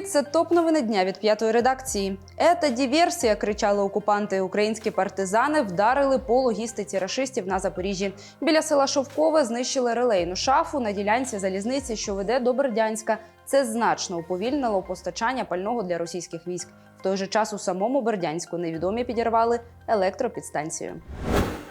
Це топ новини дня від п'ятої редакції. Ета диверсія, кричали окупанти. Українські партизани вдарили по логістиці рашистів на Запоріжжі. Біля села Шовкове знищили релейну шафу на ділянці залізниці, що веде до Бердянська. Це значно уповільнило постачання пального для російських військ. В той же час у самому Бердянську невідомі підірвали електропідстанцію.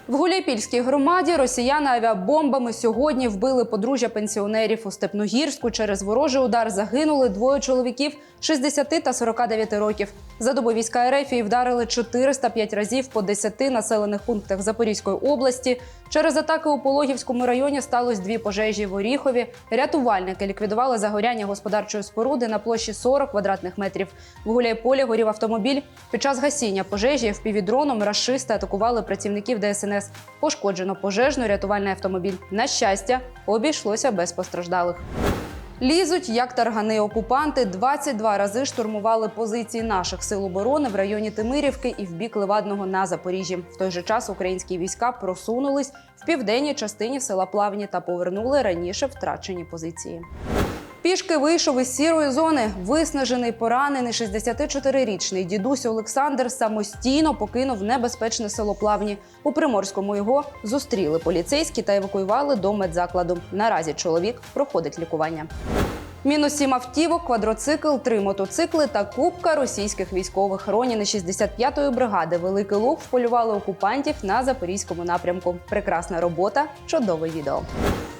В Гуляйпільській громаді росіяни авіабомбами сьогодні вбили подружжя пенсіонерів у Степногірську. Через ворожий удар загинули двоє чоловіків 60 та 49 років. За добу війська РФ вдарили 405 разів по 10 населених пунктах Запорізької області. Через атаки у Пологівському районі сталося дві пожежі в Оріхові. Рятувальники ліквідували загоряння господарчої споруди на площі 40 квадратних метрів. В Гуляйполі горів автомобіль. Під час гасіння пожежі впівдроном рашисти атакували працівників ДСНС. Пошкоджено пожежно-рятувальний автомобіль. На щастя, обійшлося без постраждалих. Лізуть як таргани окупанти. 22 рази штурмували позиції наших сил оборони в районі Тимирівки і в бік Левадного на Запоріжжі. В той же час українські війська просунулись в південній частині села Плавні та повернули раніше втрачені позиції. Пішки вийшов із сірої зони. Виснажений, поранений 64-річний дідусь Олександр самостійно покинув небезпечне село Плавні. У Приморському його зустріли поліцейські та евакуювали до медзакладу. Наразі чоловік проходить лікування. Мінус сім автівок, квадроцикл, три мотоцикли та купка російських військових. Роніни 65-ї бригади Великий Луг вполювали окупантів на запорізькому напрямку. Прекрасна робота, чудове відео.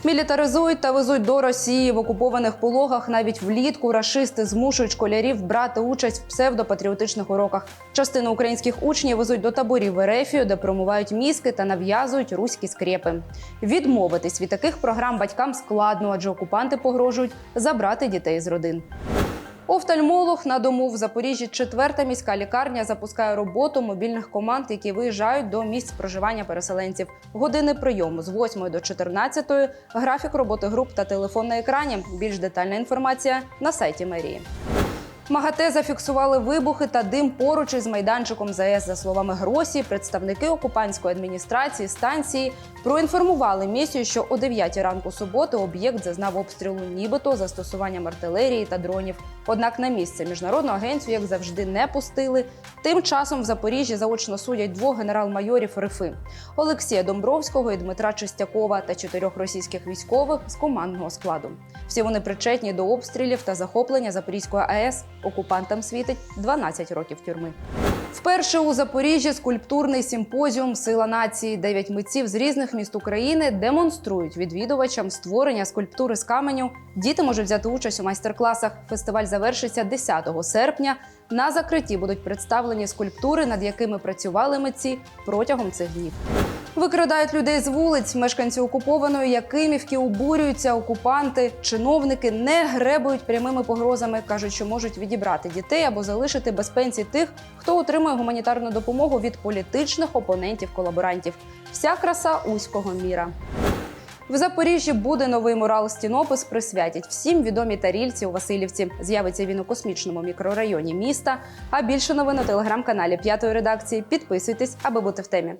Мілітаризують та везуть до Росії в окупованих пологах. Навіть влітку рашисти змушують школярів брати участь в псевдопатріотичних уроках. Частину українських учнів везуть до таборів в Ерефію, де промивають мізки та нав'язують руські скрепи. Відмовитись від таких програм батькам складно, адже окупанти погрожують забрати дітей з родин. Офтальмолог на дому в Запоріжжі. Четверта міська лікарня запускає роботу мобільних команд, які виїжджають до місць проживання переселенців. Години прийому з 8 до 14, графік роботи груп та телефон на екрані. Більш детальна інформація на сайті мерії. МАГАТЕ зафіксували вибухи та дим поруч із майданчиком ЗАЕС. За словами Гросі, представники окупантської адміністрації станції проінформували місію, що о 9 ранку суботи об'єкт зазнав обстрілу, нібито застосуванням артилерії та дронів. Однак на місце міжнародну агенцію, як завжди, не пустили. Тим часом в Запоріжжі заочно судять двох генерал-майорів РФИ – Олексія Домбровського і Дмитра Чистякова та чотирьох російських військових з командного складу. Всі вони причетні до обстрілів та захоплення Запорізької АЕС. Окупантам світить 12 років тюрми. Вперше у Запоріжжі скульптурний симпозіум Сила нації. Дев'ять митців з різних міст України демонструють відвідувачам створення скульптури з каменю. Діти можуть взяти участь у майстер-класах. Фестиваль завершиться 10 серпня. На закритті будуть представлені скульптури, над якими працювали митці протягом цих днів. Викрадають людей з вулиць. Мешканці окупованої Якимівки обурюються. Окупанти, чиновники не гребують прямими погрозами. кажуть, що можуть відібрати дітей або залишити без пенсій тих, хто отримує гуманітарну допомогу від політичних опонентів колаборантів. Вся краса узького міра. В Запоріжжі буде новий мурал стінопис присвятять всім відомі тарільці у Васильівці. З'явиться він у космічному мікрорайоні міста. А більше новин у телеграм-каналі п'ятої редакції. Підписуйтесь, аби бути в темі.